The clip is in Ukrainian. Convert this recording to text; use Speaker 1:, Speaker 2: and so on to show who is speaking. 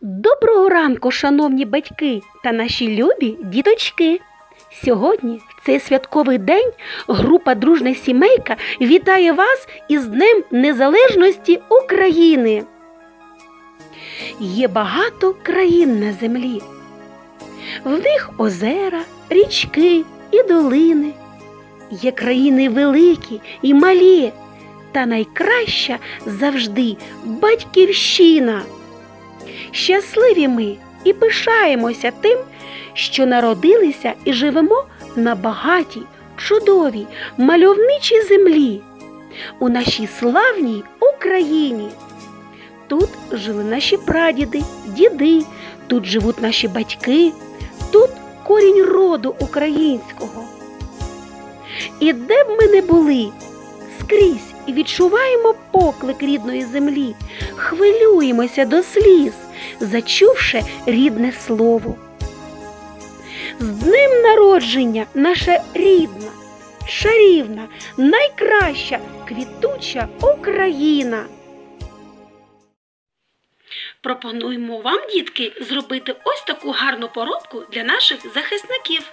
Speaker 1: Доброго ранку, шановні батьки та наші любі діточки. Сьогодні, в цей святковий день, група Дружна сімейка вітає вас із Днем Незалежності України. Є багато країн на землі. В них озера, річки і долини. Є країни великі і малі, та найкраща завжди батьківщина. Щасливі ми і пишаємося тим, що народилися і живемо на багатій, чудовій, мальовничій землі, у нашій славній Україні. Тут жили наші прадіди, діди, тут живуть наші батьки, тут корінь роду українського. І де б ми не були, скрізь і відчуваємо поклик рідної землі, хвилюємося до сліз, зачувши рідне слово. З днем народження наша рідна, шарівна, найкраща квітуча Україна. Пропонуємо вам, дітки, зробити ось таку гарну поробку для наших захисників.